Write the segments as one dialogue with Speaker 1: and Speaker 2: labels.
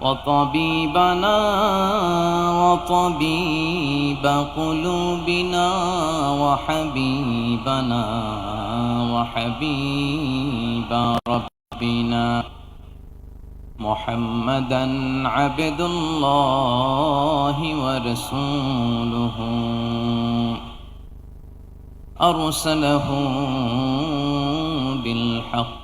Speaker 1: وطبيبنا وطبيب قلوبنا وحبيبنا وحبيب ربنا محمدا عبد الله ورسوله أرسله بالحق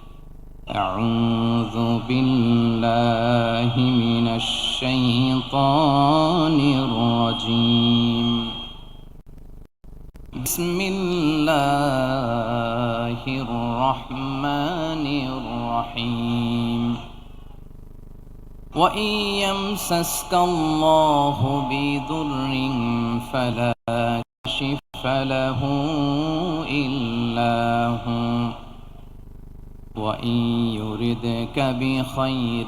Speaker 1: أعوذ بالله من الشيطان الرجيم. بسم الله الرحمن الرحيم. وإن يمسسك الله بضر فلا كشف له إلا هو. وإن يردك بخير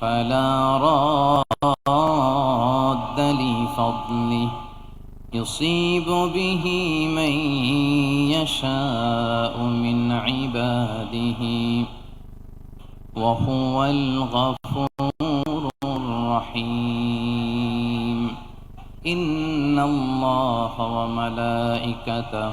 Speaker 1: فلا راد لفضله. يصيب به من يشاء من عباده. وهو الغفور الرحيم. إن الله وملائكته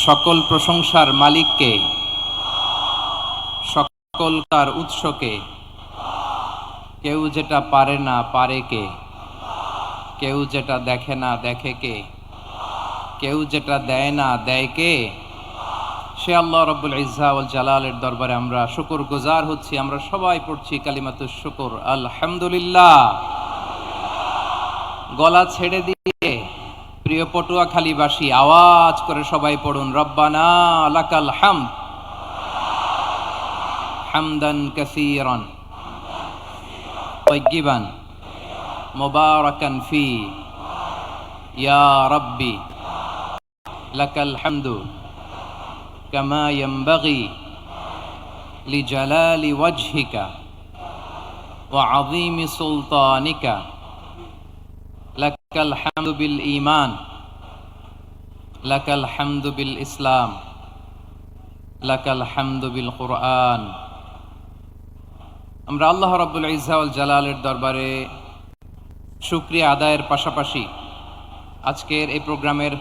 Speaker 1: সকল প্রশংসার মালিককে, সকল তার উৎসকে, কেউ যেটা পারে না পারে কে, কেউ যেটা দেখে না দেখে কে, কেউ যেটা দেয় না দেয় কে, সে আল্লাহ রব্বুল ইজাউল জালালের দরবারে আমরা শুকুর গুজার হচ্ছি। আমরা সবাই পড়ছি কালিমাতু শুকুর। আলহামদুলিল্লাহ। গলা ছেড়ে দিয়ে প্রিয় পটুয়াখালীবাসী, আওয়াজ করে সবাই পড়ুন, রব্বানা লাকাল হাম হামদান কাসিরন তৈগিবান মোবারকান ফি। ইয়া রব্বি, লাকাল হামদু কামা ইয়ামবাগি লিজালালি ওয়াজহিকা ওয়া আযীমি সুলতানিকা। ইমান ইসলাম কোরআন। আমরা আল্লাহ ইজাউল জালালের দরবারে সুক্রিয়া আদায়ের পাশাপাশি আজকের এই প্রোগ্রামের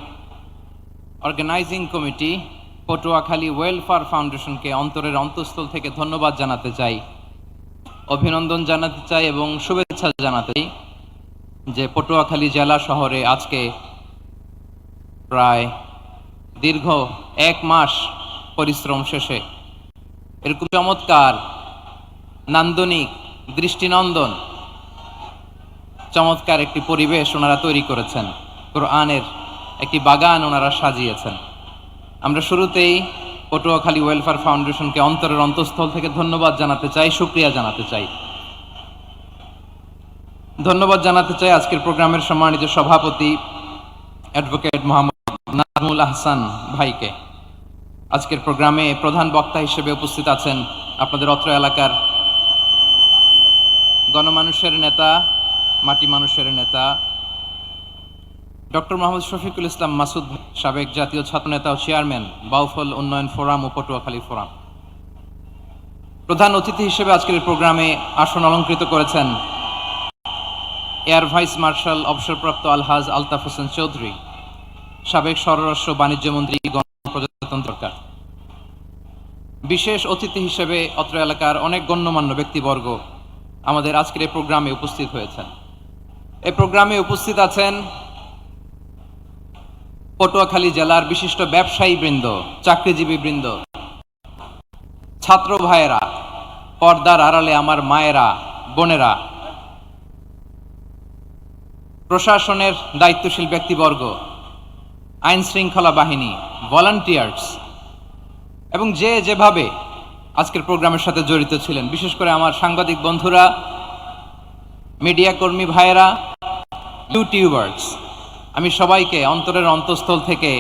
Speaker 1: অর্গানাইজিং কমিটি পটুয়াখালী ওয়েলফেয়ার ফাউন্ডেশনকে অন্তরের অন্তঃস্থল থেকে ধন্যবাদ জানাতে চাই, অভিনন্দন জানাতে চাই এবং শুভেচ্ছা জানাতে চাই। যে পটুয়াখালী জেলা শহরে আজকে প্রায় দীর্ঘ এক মাস পরিশ্রম শেষে এরকম চমৎকার নান্দনিক দৃষ্টিনন্দন, চমৎকার একটি পরিবেশ ওনারা তৈরি করেছেন, কোরআনের একটি বাগান ওনারা সাজিয়েছেন। আমরা শুরুতেই পটুয়াখালী ওয়েলফেয়ার ফাউন্ডেশনকে অন্তরের অন্তঃস্থল থেকে ধন্যবাদ জানাতে চাই, সুক্রিয়া জানাতে চাই। ধন্যবাদ জানাতে চাই আজকের প্রোগ্রামের সম্মানিত সভাপতি অ্যাডভোকেট মোহাম্মদ নাজমুল আহসান ভাইকে। আজকের প্রোগ্রামে প্রধান বক্তা হিসেবে উপস্থিত আছেন আপনাদের অত্র এলাকার গণমানুষের নেতা, মাটি মানুষের নেতা, ডক্টর মোহাম্মদ শফিকুল ইসলাম মাসুদ সাবেক জাতীয় ছাত্রনেতা ও চেয়ারম্যান, বাউফল উন্নয়ন ফোরাম ও পটুয়াখালী ফোরাম। প্রধান অতিথি হিসেবে আজকের প্রোগ্রামে আসন অলঙ্কৃত করেছেন এয়ার ভাইস মার্শাল অবসরপ্রাপ্ত আলহাজ আলতাফ হোসেন চৌধুরী, সাবেক স্বরাষ্ট্র বাণিজ্য মন্ত্রী, গণপ্রজাতন্ত্র সরকার। বিশেষ অতিথি হিসেবে অত্র এলাকার অনেক গণ্যমান্য ব্যক্তিবর্গ আমাদের আজকের এই প্রোগ্রামে উপস্থিত হয়েছেন। এই প্রোগ্রামে উপস্থিত আছেন পটুয়াখালী জেলার বিশিষ্ট ব্যবসায়ী বৃন্দ চাকরিজীবী বৃন্দ ছাত্র ভাইয়েরা, পর্দার আড়ালে আমার মায়েরা, বোনেরা প্রশাসনের দায়িত্বশীল ব্যক্তিবর্গ আইন শৃঙ্খলা বাহিনী ভলান্টিয়ার্স এবং যে যেভাবে আজকের প্রোগ্রামের সাথে জড়িত ছিলেন, বিশেষ করে আমার সাংবাদিক বন্ধুরা মিডিয়া কর্মী ভাইয়েরা ইউটিউবার্স আমি সবাইকে অন্তরের অন্তঃস্থল থেকে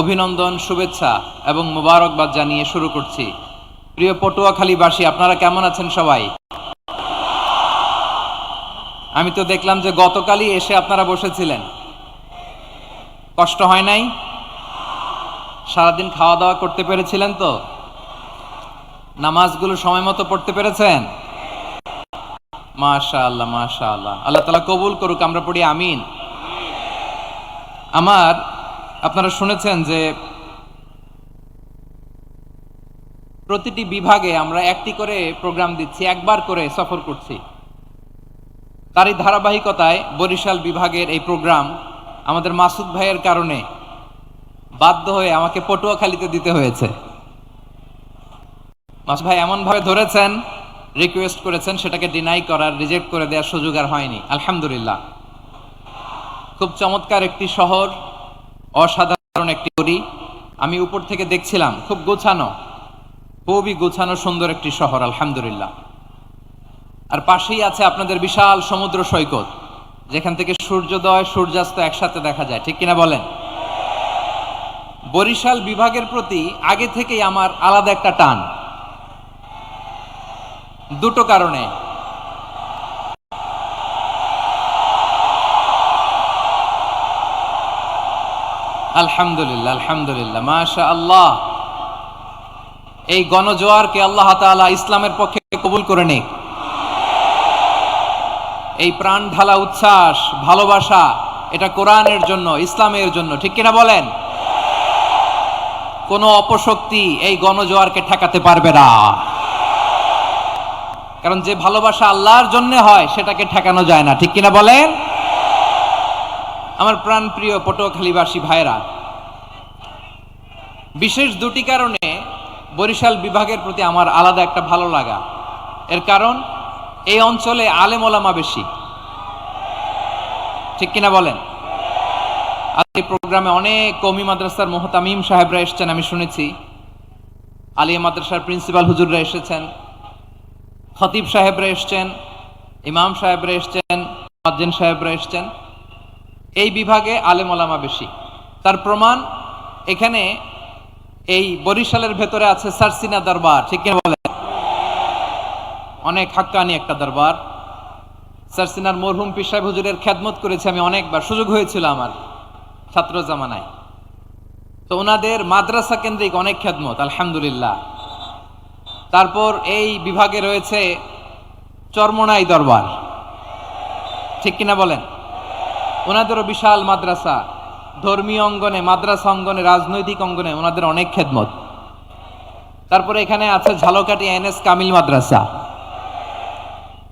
Speaker 1: অভিনন্দন, শুভেচ্ছা এবং মোবারকবাদ জানিয়ে শুরু করছি। প্রিয় পটুয়াখালীবাসী, আপনারা কেমন আছেন সবাই? আমি তো দেখলাম যে গতকালই এসে আপনারা বসেছিলেন। কষ্ট হয় নাই? সারাদিন খাওয়া দাওয়া করতে পেরেছিলেন তো? নামাজগুলো সময় মতো পড়তে পেরেছেন? মাশা আল্লাহ মাশা আল্লাহ আল্লাহ তালা কবুল করুক, আমরা পড়ি আমিন। আমার, আপনারা শুনেছেন যে প্রতিটি বিভাগে আমরা একটি করে প্রোগ্রাম দিচ্ছি, একবার করে সফর করছি। তারই ধারাবাহিকতায় বরিশাল বিভাগের এই প্রোগ্রাম আমাদের মাসুদ ভাইয়ের কারণে বাধ্য হয়ে আমাকে পটুয়াখালীতে দিতে হয়েছে। মাসুদ ভাই এমন ভাবে ধরেছেন রিকোয়েস্ট করেছেন, সেটাকে ডিনাই করার রিজেক্ট করে দেওয়ার সুযোগ আর হয়নি। আলহামদুলিল্লাহ। খুব চমৎকার একটি শহর, অসাধারণ একটি করি আমি উপর থেকে দেখছিলাম, খুব গোছানো। খুবই গোছানো সুন্দর একটি শহর, আলহামদুলিল্লাহ। আর পাশেই আছে আপনাদের বিশাল সমুদ্র সৈকত, যেখান থেকে সূর্যোদয়, সূর্যাস্ত একসাথে দেখা যায়। ঠিক কিনা বলেন? বরিশাল বিভাগের প্রতি আগে থেকেই আমার আলাদা একটা টান। দুটো কারণে। আলহামদুলিল্লাহ আলহামদুলিল্লাহ। মাশা আল্লাহ এই গণজোয়ারকে আল্লাহ তাআলা ইসলামের পক্ষে কবুল করে নিক। এই প্রাণ ঢালা উচ্ছ্বাস, ভালোবাসা, এটা কোরআনের জন্য, ইসলামের জন্য, ঠিক কিনা বলেন? কোন অপশক্তি এই গণজোয়ারকে ঠেকাতে পারবে না। কারণ যে ভালোবাসা আল্লাহর জন্য হয়, সেটাকে ঠেকানো যায় না, ঠিক কিনা বলেন? আমার প্রাণ প্রিয় পটুয়াখালীবাসী ভাইরা বিশেষ দুটি কারণে বরিশাল বিভাগের প্রতি আমার আলাদা একটা ভালো লাগা। এর কারণ এই অঞ্চলে আলেম ওলামা বেশি। ঠিক কিনা বলেন? আজ এই প্রোগ্রামে অনেক কমি মাদ্রাসার মোহতামিম সাহেবরা এসেছেন, আমি শুনেছি। আলিয়া মাদ্রাসার প্রিন্সিপাল হুজুররা এসেছেন। খতিব সাহেবরা এসছেন, ইমাম সাহেবরা এসছেন মজ্জিন সাহেবরা এসছেন। এই বিভাগে আলেম ওলামা বেশি। তার প্রমাণ এখানে এই বরিশালের ভেতরে আছে সারসিনা দরবার, ঠিক কিনা বলে অনেক হাক্কানি একটা দরবার। সারসিনার মরহুম পীর সাহেব হুজুরের খেদমত করেছি, আমি অনেকবার সুযোগ হয়েছিল আমার ছাত্র জামানায়। তো ওনাদের মাদ্রাসা কেন্দ্রিক অনেক খেদমত, আলহামদুলিল্লাহ। তারপর এই বিভাগে রয়েছে চরমনাই দরবার। ঠিক কিনা বলেন? ওনাদেরও বিশাল মাদ্রাসা, ধর্মীয় অঙ্গনে, মাদ্রাসা অঙ্গনে, রাজনৈতিক অঙ্গনে ওনাদের অনেক খেদমত। তারপরে এখানে আছে ঝালকাটি এন এস কামিল মাদ্রাসা।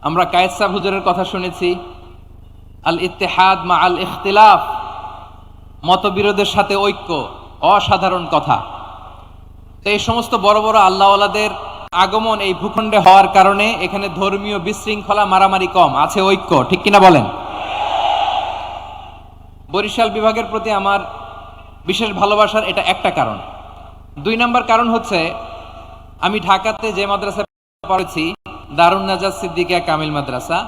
Speaker 1: আমরা কায়েসা হুজুরের কথা শুনেছি আল ইত্তেহাদ মা আল ইখতিলাফ, মতবিরোধের সাথে ঐক্য, অসাধারণ কথা। তো এই সমস্ত বড় বড় আল্লাহওয়ালাদের আগমন এই ভূখণ্ডে হওয়ার কারণে এখানে ধর্মীয় বিশৃঙ্খলা মারামারি কম, আছে ঐক্য, ঠিক কিনা বলেন? বরিশাল বিভাগের প্রতি আমার বিশেষ ভালোবাসার এটা একটা কারণ। দুই নম্বর কারণ হচ্ছে, আমি ঢাকাতে যে মাদ্রাসায় পড়েছি দারুণ নাজাজ সিদ্দিকিয়া কামিল মাদ্রাসা।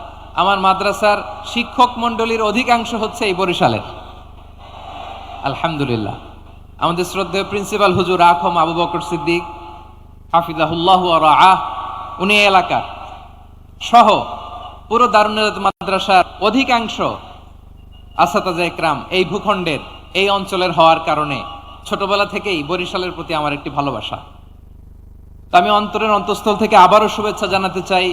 Speaker 1: আমার মাদ্রাসার শিক্ষক মণ্ডলীর অধিকাংশ হচ্ছে এই বরিশালের। আলহামদুলিল্লাহ। আমাদের শ্রদ্ধেয় প্রিন্সিপাল হুজুর আখম আবু বকর সিদ্দিক, হাফিজাহুল্লাহ আহ উনি এলাকার। সহ পুরো দারুণ মাদ্রাসার অধিকাংশ আসাতাজা একরাম এই ভূখণ্ডের, এই অঞ্চলের হওয়ার কারণে ছোটবেলা থেকেই বরিশালের প্রতি আমার একটি ভালোবাসা। আমি অন্তরের অন্তঃস্থল থেকে আবারও শুভেচ্ছা জানাতে চাই।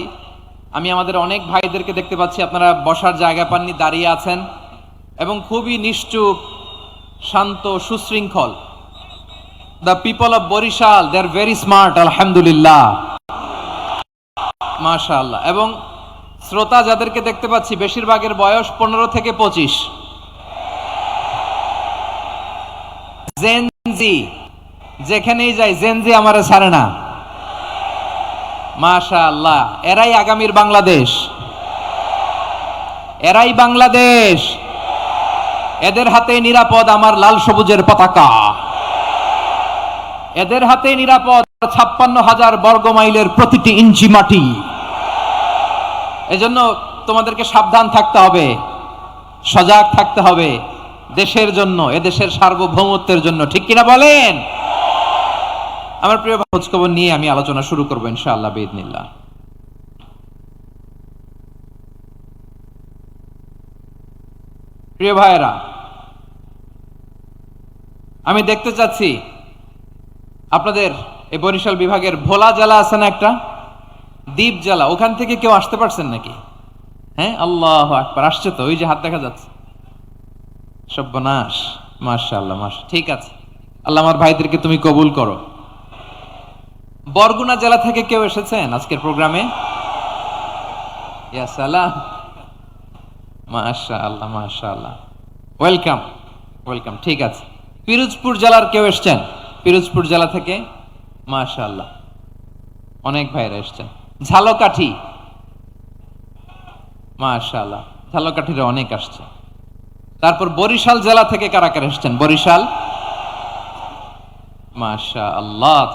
Speaker 1: আমি আমাদের অনেক ভাইদেরকে দেখতে পাচ্ছি, আপনারা বসার জায়গা পাননি, দাঁড়িয়ে আছেন এবং খুবই নিশ্চুপ, শান্ত, সুশৃঙ্খল। The people of Barisal they are very smart আলহামদুলিল্লাহ। মাশাআল্লাহ। এবং শ্রোতা যাদেরকে দেখতে পাচ্ছি, বেশিরভাগের বয়স পনেরো থেকে পঁচিশ। জেনজি যেখানেই যাই জেনজি আমারে ছাড়ে না। মাশা আল্লাহ এরাই আগামীর বাংলাদেশ। এরাই বাংলাদেশ। এদের হাতে নিরাপদ আমার লাল সবুজের পতাকা। এদের হাতে নিরাপদ ছাপ্পান্ন হাজার বর্গ মাইলের প্রতিটি ইঞ্চি মাটি। এজন্য তোমাদেরকে সাবধান থাকতে হবে, সজাগ থাকতে হবে দেশের জন্য, এদেশের সার্বভৌমত্বের জন্য, ঠিক কিনা বলেন? আমার প্রিয় খোঁজ খবর নিয়ে আমি আলোচনা শুরু করব ইনশাআল্লাহ বেদনিল্লাহ প্রিয় ভাইয়েরা, আমি দেখতে চাচ্ছি, আপনাদের এই বরিশাল বিভাগের ভোলা জেলা আছে না একটা? দ্বীপ জেলা, ওখান থেকে কেউ আসতে পারছেন নাকি? হ্যাঁ? আল্লাহ আকবার, আসছে তো, ওই যে হাত দেখা যাচ্ছে। সব্যনাশ, মাশাআল্লাহ মাস ঠিক আছে। আল্লাহ আমার ভাইদেরকে তুমি কবুল করো। বরগুনা জেলা থেকে কেউ এসেছেন আজকের প্রোগ্রামে? ওয়েলকাম ওয়েলকাম, ঠিক আছে। পিরোজপুর জেলার কেউ এসছেন? পিরোজপুর জেলা থেকে? অনেক ভাইরা এসছেন। ঝালকাঠি। মাশাআল্লাহ, ঝালকাঠির অনেক আসছে। তারপর বরিশাল জেলা থেকে কারা কারা এসছেন? বরিশাল? মাশা আল্লাহ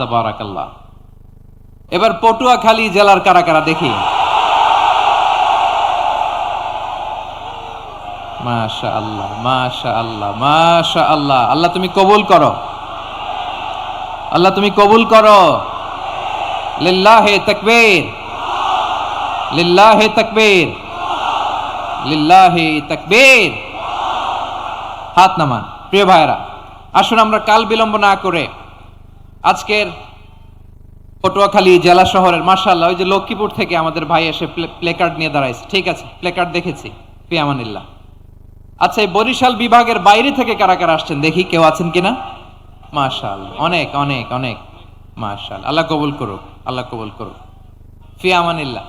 Speaker 1: এবার পটুয়াখালী জেলার কারা কারা দেখি? মাশা আল্লাহ মাশা আল্লাহ মাশা আল্লাহ আল্লাহ তুমি কবুল করো। আল্লাহ তুমি কবুল করো। লিল্লাহে তাকবীর। লিল্লাহে তাকবীর। লিল্লাহে তাকবীর। হাত নামান। প্রিয় ভাইরা আসুন আমরা কাল বিলম্ব না করে আজকের পটুয়াখালী জেলা শহরের মার্শাল্লাহ ওই যে লক্ষ্মীপুর থেকে আমাদের ভাই এসে প্লেকার্ড নিয়ে দাঁড়াইছে। ঠিক আছে প্লেকার্ড দেখেছি পিয়ামানিল্লাহ আচ্ছা এই বরিশাল বিভাগের বাইরে থেকে কারা কারা আসছেন? দেখি কেউ আছেন কিনা? মাশাল অনেক অনেক অনেক। মাশাল আল্লাহ কবুল করুক, আল্লাহ কবুল করুক। ফিয়ামানিল্লাহ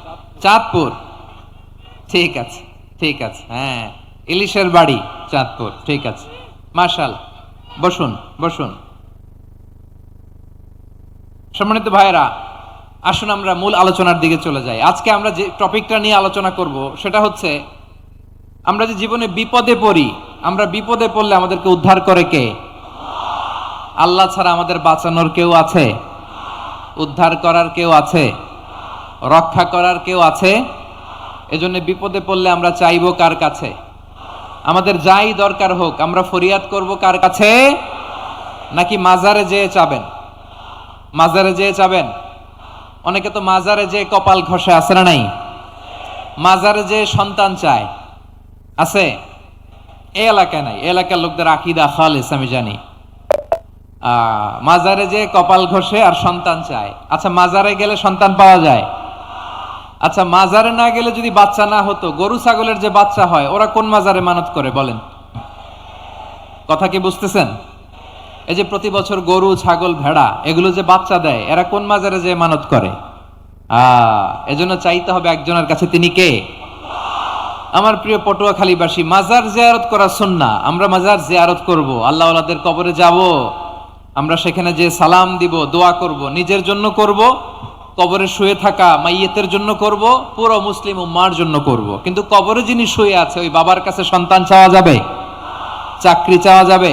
Speaker 1: চাঁদপুর। ঠিক আছে ঠিক আছে হ্যাঁ। ইলিশের বাড়ি, চাঁদপুর, ঠিক আছে। মাশাল বসুন বসুন। সম্মানিত ভাইয়েরা, আসুন আমরা মূল আলোচনার দিকে চলে যাই। আজকে আমরা যে টপিকটা নিয়ে আলোচনা করব, সেটা হচ্ছে আমরা যে জীবনে বিপদে পড়ি, আমরা বিপদে পড়লে আমাদেরকে উদ্ধার করে কে? আল্লাহ ছাড়া আমাদের বাঁচানোর কেউ আছে? উদ্ধার করার কেউ আছে? রক্ষা করার কেউ আছে? এজন্য বিপদে পড়লে আমরা চাইব কার কাছে? আমাদের যাই দরকার হোক, আমরা ফরিয়াদ করব কার কাছে? নাকি মাজারে যেয়ে চাবেন? মাজারে যেয়ে চাবেন অনেকে তো মাজারে যে কপাল ঘষে আছে না নাই? মাজারে যে সন্তান চায়। আছে? এই এলাকায় নাই। এলাকার লোকদের আকিদা খালেস, আমি জানি। মাজারে যে কপাল ঘষে আর সন্তান চায়। আচ্ছা মাজারে গেলে সন্তান পাওয়া যায়? আচ্ছা মাজারে না গেলে যদি বাচ্চা না হতো, গরু ছাগলের যে বাচ্চা হয়, ওরা কোন মাজারে মানত করে বলেন? কথা কি বুঝতেছেন? এই যে প্রতি বছর গরু, ছাগল, ভেড়া, এগুলো যে বাচ্চা দেয়, এরা কোন মাজারে যে মানত করে? এজন্য চাইতে হবে একজনের কাছে, তিনি কে? আমার প্রিয় পটুয়াখালীবাসী, মাজার জিয়ারত করা সুন্না, আমরা মাজার জিয়ারত করব আল্লাহ আল্লাহদের কবরে যাব, আমরা সেখানে যে সালাম দিব, দোয়া করব, নিজের জন্য করব, কবরে শুয়ে থাকা মাইয়েতের জন্য করব, পুরো মুসলিম উম্মার জন্য করব। কিন্তু কবরে যিনি শুয়ে আছে, ওই বাবার কাছে সন্তান চাওয়া যাবে? চাকরি চাওয়া যাবে?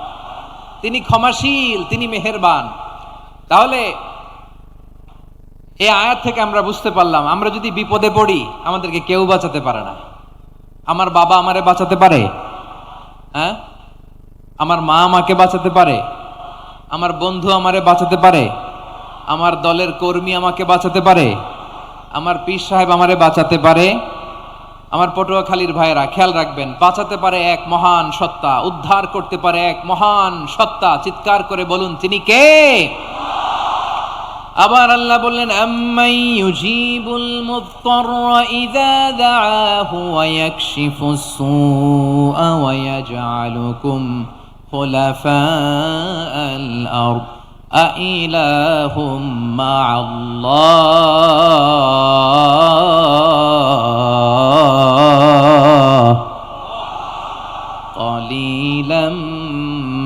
Speaker 1: তিনি ক্ষমাশীল, তিনি মেহেরবান। তাহলে এই আয়াত থেকে আমরা বুঝতে পারলাম, আমরা যদি বিপদে পড়ি, আমাদেরকে কেউ বাঁচাতে পারে না। আমার বাবা আমারে বাঁচাতে পারে? হ্যাঁ? আমার মা আমাকে বাঁচাতে পারে? আমার বন্ধু আমারে বাঁচাতে পারে? আমার দলের কর্মী আমাকে বাঁচাতে পারে? আমার পীর সাহেব আমারে বাঁচাতে পারে? আমার পটুয়াখালীর ভাইয়েরা, খেয়াল রাখবেন, বাঁচাতে পারে এক মহান সত্তা, উদ্ধার করতে পারে এক মহান সত্তা। চিৎকার করে বলুন, তিনি কে? আবার আল্লাহ বললেন আরদ। আইলাহুম মা'আল্লাহ قليلا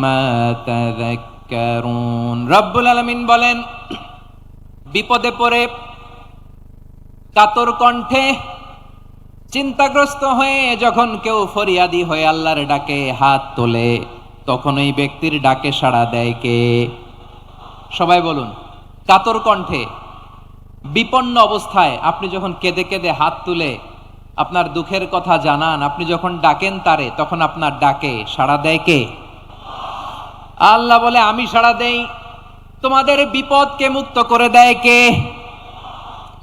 Speaker 1: ما تذكرون রব্বুল আলামিন বলেন বিপদে পড়ে কাতর কণ্ঠে চিন্তাগ্রস্ত হয়ে যখন কেউ ফরিয়াদি হয়ে আল্লাহর ডাকে হাত তোলে তখন ওই ব্যক্তির ডাকে সাড়া দেয় কে সবাই বলুন, কাতর কণ্ঠে, বিপন্ন অবস্থায় আপনি যখন কেঁদে কেঁদে হাত তুলে আপনার দুঃখের কথা জানান, আপনি যখন ডাকেন তারে, তখন আপনার ডাকে সাড়া দেয় কে? আল্লাহ বলে, আমি সাড়া দেই। তোমাদের বিপদকে মুক্ত করে দেয় কে?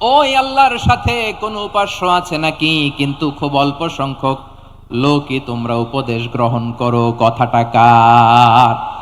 Speaker 1: ওই আল্লাহর সাথে কোনো উপাস্য আছে নাকি? কিন্তু খুব অল্প সংখ্যক লোকই তোমরা উপদেশ গ্রহণ করো। কথাটা কার?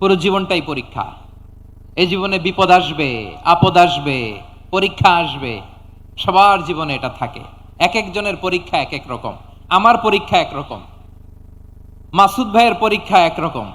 Speaker 1: পুরো জীবনটাই পরীক্ষা। এই জীবনে বিপদ আসবে, আপদ আসবে, পরীক্ষা আসবে। সবার জীবনে এটা থাকে। এক একজনের পরীক্ষা এক এক রকম। আমার পরীক্ষা এক রকম। মাসুদ ভাইয়ের পরীক্ষা এক রকম।